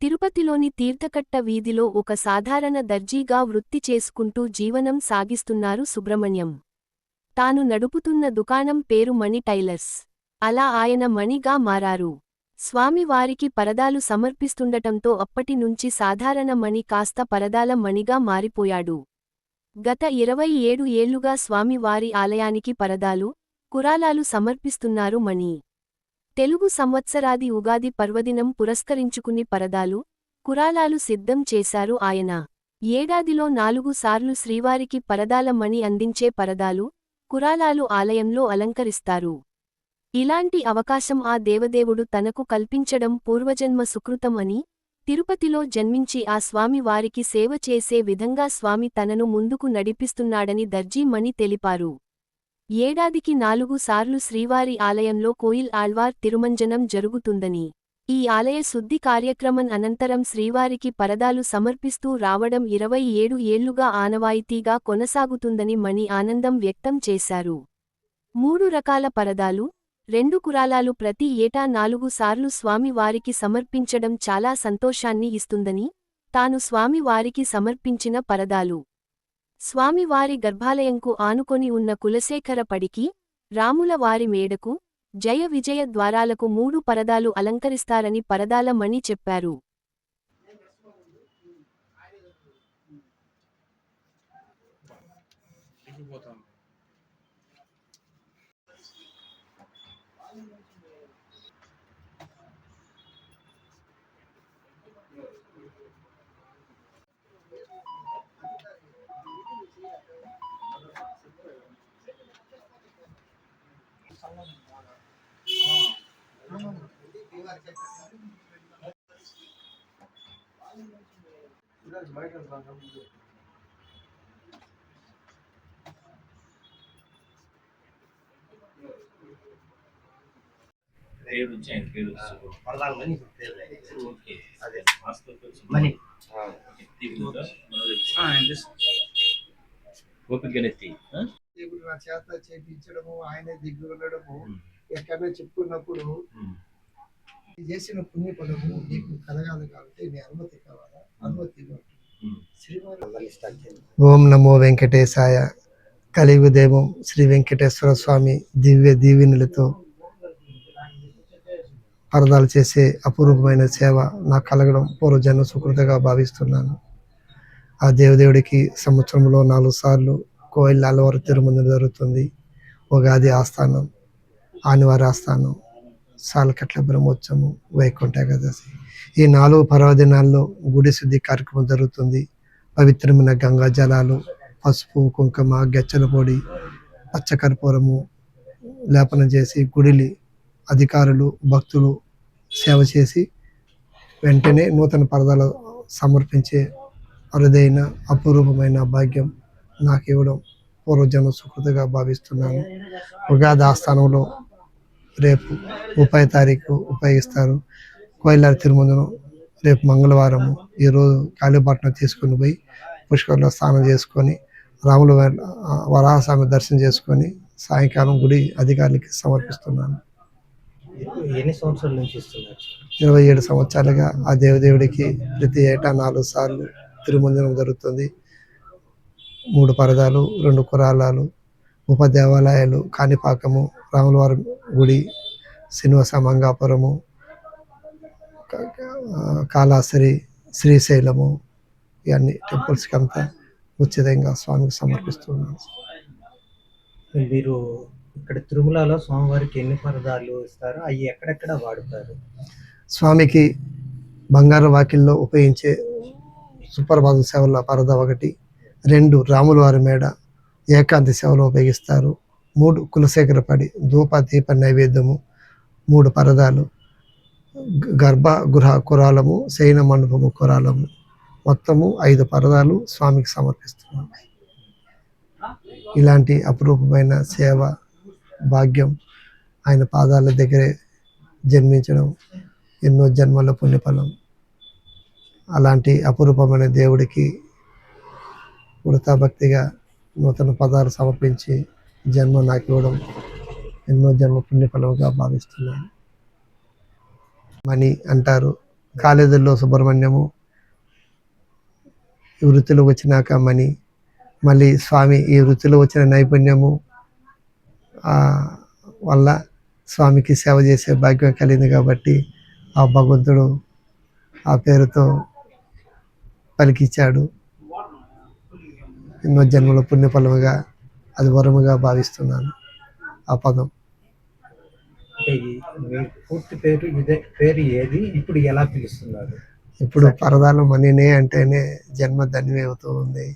తిరుపతిలోని తీర్థకట్ట వీధిలో ఒక సాధారణ దర్జీగా వృత్తి చేసుకుంటూ జీవనం సాగిస్తున్నారు సుబ్రహ్మణ్యం. తాను నడుపుతున్న దుకాణం పేరు మణి టైలర్స్. అలా ఆయన మణిగా మారారు. స్వామివారికి పరదాలు సమర్పిస్తుండటంతో అప్పటి నుంచి సాధారణ మణి కాస్త పరదాల మణిగా మారిపోయాడు. గత ఇరవై ఏడు ఏళ్ళుగా స్వామివారి ఆలయానికి పరదాలు కురాలాలు సమర్పిస్తున్నారు మణి. తెలుగు సంవత్సరాది ఉగాది పర్వదినం పురస్కరించుకుని పరదాలు కురాలాలు సిద్ధం చేశారు ఆయన. ఏడాదిలో నాలుగు సార్లు శ్రీవారికి పరదాల మణి అందించే పరదాలు కురాలాలు ఆలయంలో అలంకరిస్తారు. ఇలాంటి అవకాశం ఆ దేవదేవుడు తనకు కల్పించడం పూర్వజన్మ సుకృతం అని తిరుపతిలో జన్మించి ఆ స్వామి వారికి సేవ చేసే విధంగా స్వామి తనను ముందుకు నడిపిస్తున్నాడని దర్జీ మణి తెలిపారు. ఏడాదికి నాలుగు సార్లు శ్రీవారి ఆలయంలో కోయిల్ ఆళ్వార్ తిరుమంజనం జరుగుతుందని. ఈ ఆలయ శుద్ధి కార్యక్రమం అనంతరం శ్రీవారికి పరదాలు సమర్పిస్తూ రావడం ఇరవై ఏడు ఏళ్ళుగా ఆనవాయితీగా కొనసాగుతుందని మణి ఆనందం వ్యక్తం చేశారు. మూడు రకాల పరదాలు రెండు కురాలాలు ప్రతి ఏటా నాలుగు సార్లు స్వామివారికి సమర్పించడం చాలా సంతోషాన్ని ఇస్తుందని తాను స్వామివారికి సమర్పించిన పరదాలు. స్వామివారి గర్భాలయంకు ఆనుకొని ఉన్న కులశేఖర పడికి రాముల వారి మేడకు జయ విజయ ద్వారాలకు మూడు పరదాలు అలంకరిస్తారని పరదాల మణి చెప్పారు. పేరు ఆయన పేరు అదే. మని. ఓకే. దిగుతుందా? దేవుడు నా చేత చేపించడము ఆయనే దిగ్గు ఉండడము ఉమ్. ఎక్కడో చెప్పుకున్నప్పుడు చేసిన పుణ్య ఫలము నీకు కలగాలి కాబట్టి నీ అనుమతి కావాలా? అనుమతి ఓం నమో వెంకటేశాయ. కలియుగదేవం శ్రీ వెంకటేశ్వర స్వామి దివ్య దీవెనులతో పరదాలు చేసే అపూర్వమైన సేవ నాకు కలగడం పూర్వజన్మ సుకృతగా భావిస్తున్నాను. ఆ దేవదేవుడికి సంవత్సరంలో నాలుగు సార్లు కోయిల్ అలవారు తిరుమందులు జరుగుతుంది. ఉగాది ఆస్థానం ఆనివారి ఆస్థానం సాలకట్ల బ్రహ్మోత్సవం వైకుంఠ ఏకాదశి. ఈ నాలుగు పర్వదినాల్లో గుడి శుద్ధి కార్యక్రమం జరుగుతుంది. పవిత్రమైన గంగా జలాలు పసుపు కుంకుమ గెచ్చల పొడి పచ్చకర్పూరము లేపనం చేసి గుడిలి అధికారులు భక్తులు సేవ చేసి వెంటనే నూతన పరదాలు సమర్పించే అరుదైన అపురూపమైన భాగ్యం నాకు ఇవ్వడం పూర్వజన్మ సుకృతిగా భావిస్తున్నాను. ఉగాది ఆస్థానంలో రేపు ముప్పై తారీఖు ఉపయోగిస్తారు. కోయిలారి తిరుమందును రేపు మంగళవారము ఈరోజు కాళీపట్నం తీసుకుని పోయి పుష్కర్లో స్నానం చేసుకొని రాముల వరాహస్వామి దర్శనం చేసుకొని సాయంకాలం గుడి అధికారులకి సమర్పిస్తున్నాను. ఎన్ని సంవత్సరాల నుంచి ఇరవై ఏడు సంవత్సరాలుగా ఆ దేవదేవుడికి ప్రతి ఏటా నాలుగు సార్లు తిరుమంజనం జరుగుతుంది. మూడు పరదాలు రెండు కురాలాలు ఉప దేవాలయాలు కాణిపాకము రాములవారి గుడి శ్రీనివాస మంగాపురము కాళాశ్రీ శ్రీశైలము ఇవన్నీ టెంపుల్స్కి అంతా ఉచితంగా స్వామికి సమర్పిస్తున్నాను మీరు ఇక్కడ తిరుమలలో స్వామివారికి ఎన్ని పరదాలు ఇస్తారు? అవి ఎక్కడెక్కడ వాడుతారు? స్వామికి బంగారు వాకిల్లో ఉపయోగించే సుప్రభాత సేవల పరద ఒకటి రెండు రాములవారి మేడ ఏకాంతి సేవలో ఉపయోగిస్తారు. మూడు కులశేఖరపడి ధూప దీప నైవేద్యము. మూడు పరదాలు గ- గర్భ గృహ కురాలము శయన మండపము కురాలము. మొత్తము ఐదు పరదాలు స్వామికి సమర్పిస్తున్నాము ఇలాంటి అపురూపమైన సేవ భాగ్యం ఆయన పాదాల దగ్గరే జన్మించడం ఎన్నో జన్మల పుణ్యఫలం. అలాంటి అపురూపమైన దేవుడికి భక్తిగా నూతన పదాలు సమర్పించి జన్మ నాకు ఇవ్వడం ఎన్నో జన్మ పుణ్యఫలముగా భావిస్తున్నాను. మణి అంటారు కాలేజీల్లో సుబ్రహ్మణ్యము ఈ వృత్తిలో వచ్చినాక మణి మళ్ళీ స్వామి ఈ వృత్తిలో వచ్చిన నైపుణ్యము వల్ల స్వామికి సేవ చేసే భాగ్యం కలిగింది కాబట్టి ఆ భగవంతుడు ఆ పేరుతో పలికిచ్చాడు. ఎన్నో జన్మల పుణ్యఫలముగా అది వరముగా భావిస్తున్నాను. ఆ పదం. పూర్తి పేరు ఇదే పేరు ఏది? ఇప్పుడు ఎలా పిలుస్తున్నారు? ఇప్పుడు పరదాలు మనీనే అంటేనే జన్మ ధన్యమే అవుతూ ఉంది.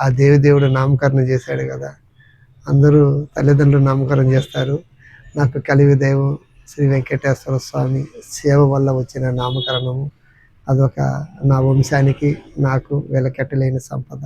ఆ దేవి దేవుడు నామకరణం చేశాడు కదా. అందరూ తల్లిదండ్రులు నామకరణం చేస్తారు. నాకు కలివి దైవం శ్రీ వెంకటేశ్వర స్వామి సేవ వల్ల వచ్చిన నామకరణము. అదొక నా వంశానికి నాకు వెలకెట్టలేని సంపద.